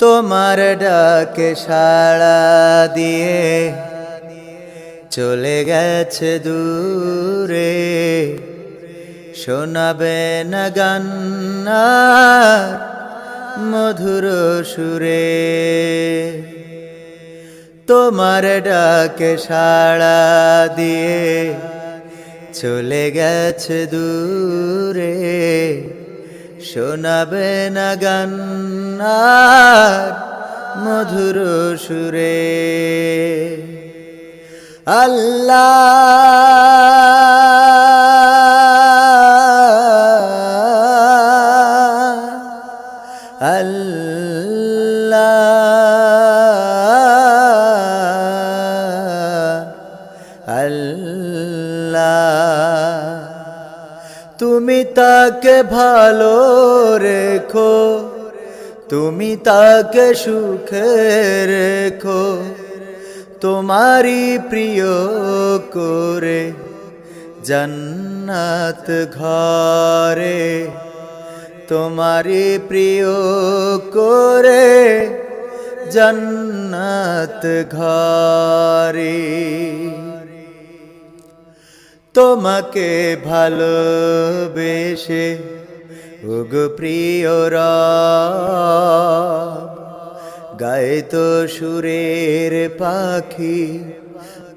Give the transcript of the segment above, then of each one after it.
তোমার ডাকে সাড়া দিয়ে চলে গেছে দূরে। শোনাবে না গান্নার মধুর সুরে। তোমার ডাকে সাড়া দিয়ে চলে গেছে দূরে। শোনাবে না গান্নার মধুর সুরে। আল্লাহ আল্লাহ আল্লাহ। তুমি তাকে ভালো রেখো, তুমি তাকে সুখে রেখো, তোমারই প্রিয় করে জান্নাত ঘরে, তোমারই প্রিয় করে জান্নাত ঘরে। তোমাকে ভালোবেসে। উগ প্রিয় গায়ে তো সুরের পাখি,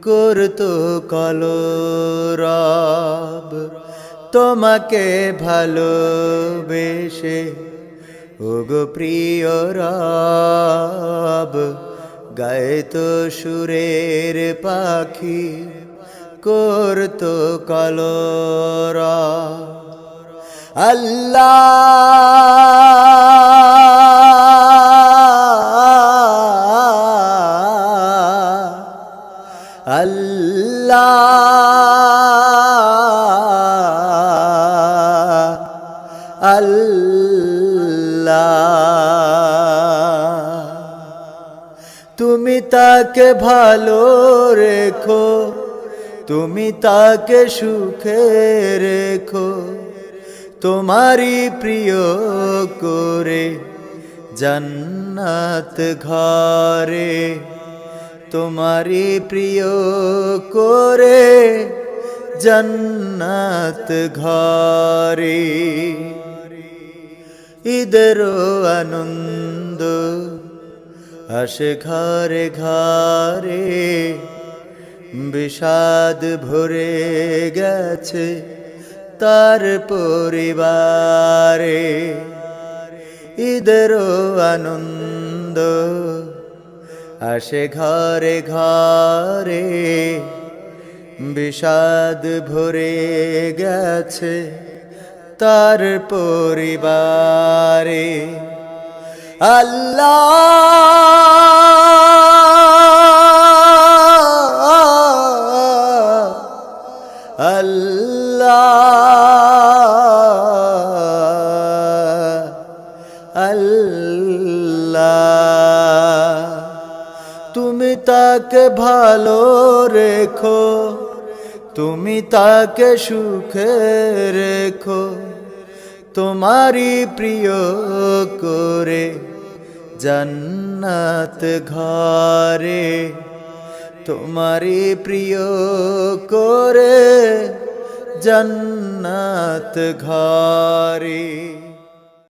করতো কলরব। তোমাকে ভালোবেসে উগ প্রিয় রব, গায়ে তো সুরের পাখি করতো কলরা। আল্লাহ। আল্লাহ। আল্লাহ। তুমি তাকে ভালো রেখো। তুমি তাকে সুখে রেখো, তোমারই প্রিয় করে জান্নাত ঘরে, তোমারই প্রিয় করে জান্নাত ঘরে। ঈদেরও আনন্দ আসে ঘরে ঘরে বিষাদ ভরে গেছে তার পরিবারে। ঈদেরও আনন্দ আসে ঘরে ঘরে। বিষাদ ভরে গেছে তার পরিবারে। আল্লাহ আল্লাহ আল্লাহ, তুমি তাকে ভালো রেখো, তুমি তাকে সুখে রেখো, তোমারই প্রিয় করে জান্নাত ঘরে তোমারই প্রিয় করে জান্নাত ঘরে